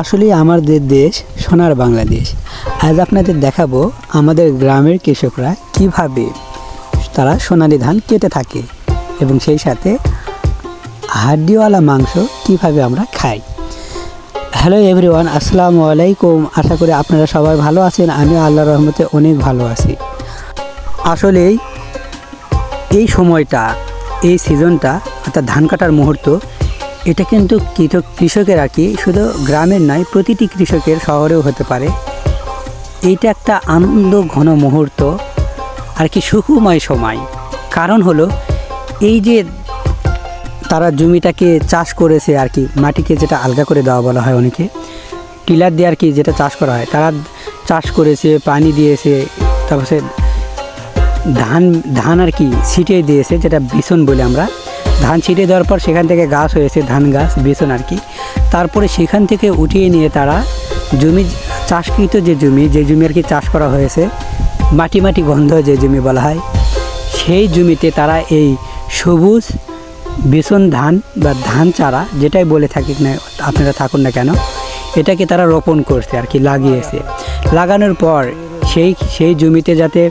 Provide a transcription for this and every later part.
আসলে আমাদের দেশ সোনার বাংলাদেশ। আজ আপনাদের দেখাবো আমাদের গ্রামের কৃষকরা কীভাবে তারা সোনালি ধান কেটে থাকে এবং সেই সাথে হাড্ডিওয়ালা মাংস কীভাবে আমরা খাই। হ্যালো এভরিওয়ান, আসসালামু আলাইকুম। আশা করি আপনারা সবাই ভালো আছেন। আমি আল্লাহ রহমতে অনেক ভালো আছি। আসলেই এই সময়টা, এই সিজনটা অর্থাৎ ধান কাটার মুহূর্ত এটা কিন্তু কৃষক কৃষকের আর কি শুধু গ্রামের নয় প্রতিটি কৃষকের শহরেও হতে পারে। এইটা একটা আনন্দ ঘন মুহূর্ত, আর কি সুখময় সময়। কারণ হলো, এই যে তারা জমিটাকে চাষ করেছে আর কি, মাটিকে যেটা আলগা করে দেওয়া বলা হয় অনেকে, টিলার দিয়ে আর কি যেটা চাষ করা হয়, তারা চাষ করেছে, পানি দিয়েছে, তারপরে ধান ধান আর কি ছিটিয়ে দিয়েছে, যেটা বিছন বলে আমরা ধান ছিটিয়ে দেওয়ার পর সেখান থেকে গাছ হয়েছে, ধান গাছ বিছন আর কি। তারপরে সেখান থেকে উঠিয়ে নিয়ে তারা জমি, চাষকৃত যে জমি যে জমি আর কি চাষ করা হয়েছে, মাটি মাটি গন্ধ যে জমি বলা হয়, সেই জমিতে তারা এই সবুজ বেসন ধান বা ধান চারা, যেটাই বলে থাকি না, আপনারা থাকুন না কেন, এটাকে তারা রোপণ করছে আর কি, লাগিয়েছে। লাগানোর পর সেই সেই জমিতে যাতে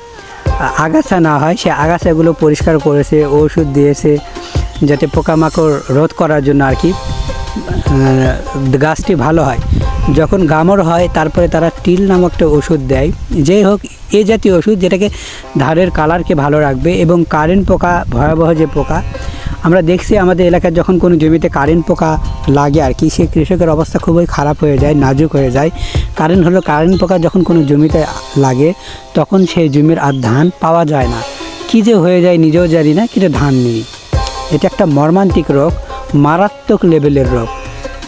আগাছা না হয়, সে আগাছাগুলো পরিষ্কার করেছে, ওষুধ দিয়েছে যাতে পোকামাকড় রোধ করার জন্য আর কি গাছটি ভালো হয়। যখন গামর হয়, তারপরে তারা টিল নামক একটা ওষুধ দেয়। যেই হোক, এ জাতীয় ওষুধ যেটাকে ধারের কালারকে ভালো রাখবে এবং কারেন্ট পোকা, ভয়াবহ যে পোকা, আমরা দেখছি আমাদের এলাকায় যখন কোনো জমিতে কারেন্ট পোকা লাগে আর কি, সেই কৃষকের অবস্থা খুবই খারাপ হয়ে যায়, নাজুক হয়ে যায়। কারেন্ট হলো, কারেন্ট পোকা যখন কোনো জমিতে লাগে, তখন সেই জমির আর ধান পাওয়া যায় না। কী যে হয়ে যায় নিজেও জানি না, কিন্তু ধান নেই। এটা একটা মর্মান্তিক রোগ, মারাত্মক লেভেলের রোগ।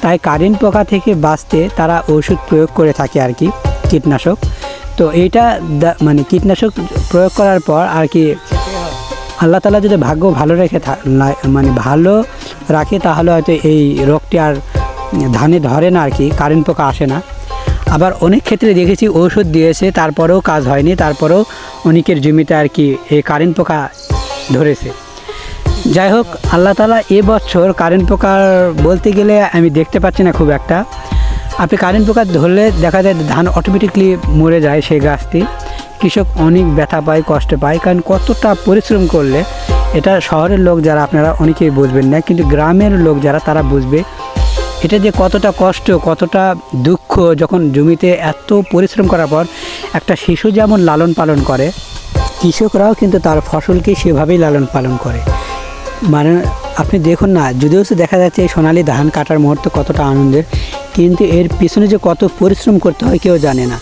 তাই কারেন্ট পোকা থেকে বাঁচতে তারা ওষুধ প্রয়োগ করে থাকে আর কি, কীটনাশক। তো এইটা মানে কীটনাশক প্রয়োগ করার পর আর কি আল্লাহ তালা যদি ভাগ্য ভালো রেখে মানে ভালো রাখে তাহলে হয়তো এই রোগটি আর ধানে ধরে না আর কি, কারেন্ট পোকা আসে না। আবার অনেক ক্ষেত্রে দেখেছি ঔষধ দিয়েছে, তারপরেও কাজ হয়নি, তারপরেও অনেকের জমিতে আর কি এই কারেন্ট পোকা ধরেছে। যাই হোক, আল্লাহ তালা এবছর কারেন্ট পোকার বলতে গেলে আমি দেখতে পাচ্ছি না খুব একটা। আপনি কারেন্ট পোকা ধরলে দেখা যায় ধান অটোমেটিকলি মরে যায় সেই গাছটি। কৃষক অনেক ব্যথা পায়, কষ্ট পায়, কারণ কতটা পরিশ্রম করলে এটা শহরের লোক যারা আপনারা অনেকেই বুঝবেন না, কিন্তু গ্রামের লোক যারা তারা বুঝবে। এটা যে কতটা কষ্ট, কতটা দুঃখ যখন জমিতে এত পরিশ্রম করার পর একটা শিশু যেমন লালন পালন করে, কৃষকরাও কিন্তু তার ফসলকে সেভাবেই লালন পালন করে। মানে আপনি দেখুন না, যদিও দেখা যাচ্ছে এই সোনালি ধান কাটার মুহূর্ত কতটা আনন্দের, কিন্তু এর পিছনে যে কত পরিশ্রম করতে হয় কেউ জানে না।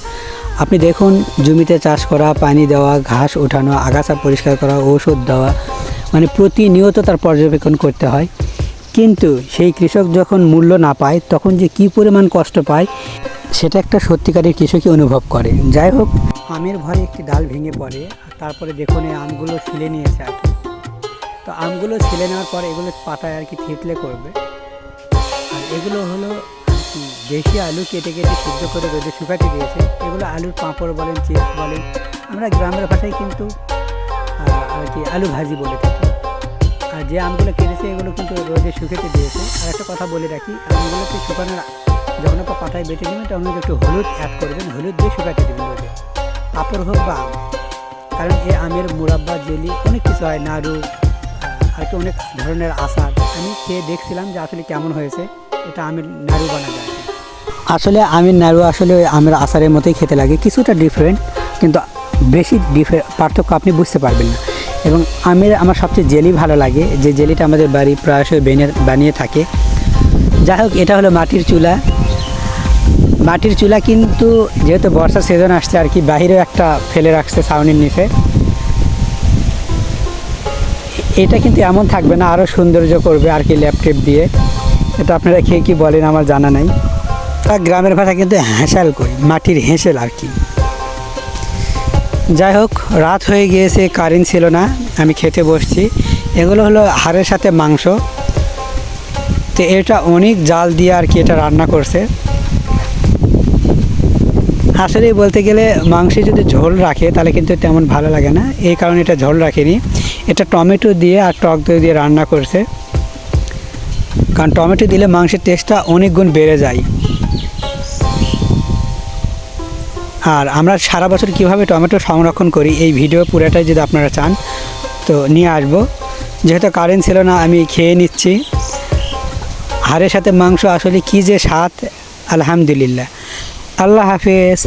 আপনি দেখুন, জমিতে চাষ করা, পানি দেওয়া, ঘাস ওঠানো, আগাছা পরিষ্কার করা ঔষধ দেওয়া মানে প্রতিনিয়ত তার পর্যবেক্ষণ করতে হয়। কিন্তু সেই কৃষক যখন মূল্য না পায়, তখন যে কী পরিমাণ কষ্ট পায়, সেটা একটা সত্যিকারের কৃষকই অনুভব করে। যাই হোক, আমের ভরে একটি ডাল ভেঙে পড়ে তারপরে দেখুন এই আমগুলো ছিলে নিয়েছে আর তো আমগুলো ছিলে নেওয়ার পর এগুলো পাতায় আর কি থেতলে করবে। আর এগুলো হলো দেশি আলু কেটে কেটে সিদ্ধ করে রোদে শুকাতে দিয়েছে। এগুলো আলুর পাঁপড় বলেন, চিপস বলেন, আমরা গ্রামের ভাষায় কিন্তু আর কি আলু ভাজি বলে থাকি। আর যে আমগুলো কেটেছে এগুলো কিন্তু রোদে শুকাতে দিয়েছে। আর একটা কথা বলে রাখি, আমগুলোকে শুকানোর যখন আপনার পাতায় বেটে নেবেন, তখন একটু হলুদ অ্যাড করবেন, হলুদ দিয়ে শুকাতে দেবেন রোদে। পাঁপড় হোক বা আম। কারণ এই আমের মুরাব্বা, জেলি, অনেক কিছু হয়, নাড়ু আর কি অনেক ধরনের আচার আমি খেয়ে দেখছিলাম যে আসলে কেমন হয়েছে। এটা আমের নাড়ু বানা যায়। আসলে আমের নাড়ু আসলে আমের আচারের মতোই খেতে লাগে। কিছুটা ডিফারেন্ট কিন্তু বেশি ডিফারে পার্থক্য আপনি বুঝতে পারবেন না। এবং আমের আমার সবচেয়ে জেলি ভালো লাগে। যে জেলিটা আমাদের বাড়ি প্রায়শই বেনের, বানিয়ে থাকে। যাই হোক, এটা হলো মাটির চুলা। মাটির চুলা কিন্তু যেহেতু বর্ষার সিজন আসছে আর কি বাহিরেও একটা ফেলে রাখছে ছাউনির নিচে। এটা কিন্তু এমন থাকবে না আরও সৌন্দর্য করবে আর কি ল্যাপটপ দিয়ে। এটা আপনারা খেয়ে কি বলেন আমার জানা নাই। তা গ্রামের ভাষা কিন্তু হেঁসাল করি মাটির হেঁসেল আর কি। যাই হোক রাত হয়ে গিয়েছে কারেন্ট ছিল না আমি খেতে বসছি। এগুলো হলো হাড়ের সাথে মাংস। তো এটা অনেক জাল দিয়ে আর কি এটা রান্না করছে। আসলে বলতে গেলে মাংসে যদি ঝোল রাখে তাহলে কিন্তু তেমন ভালো লাগে না। এই কারণে এটা ঝোল রাখেনি। এটা টমেটো দিয়ে আর টক দই দিয়ে রান্না করছে। কারণ টমেটো দিলে মাংসের টেস্টটা অনেক গুণ বেড়ে যায়। আর আমরা সারা বছর কীভাবে টমেটো সংরক্ষণ করি, এই ভিডিও পুরোটাই যদি আপনারা চান, তো নিয়ে আসব। যেহেতু কারেন্ট ছিল না, আমি খেয়ে নিচ্ছি। হাড়ের সাথে মাংস আসলে কী যে স্বাদ, আলহামদুলিল্লাহ। আল্লাহ হাফেজ।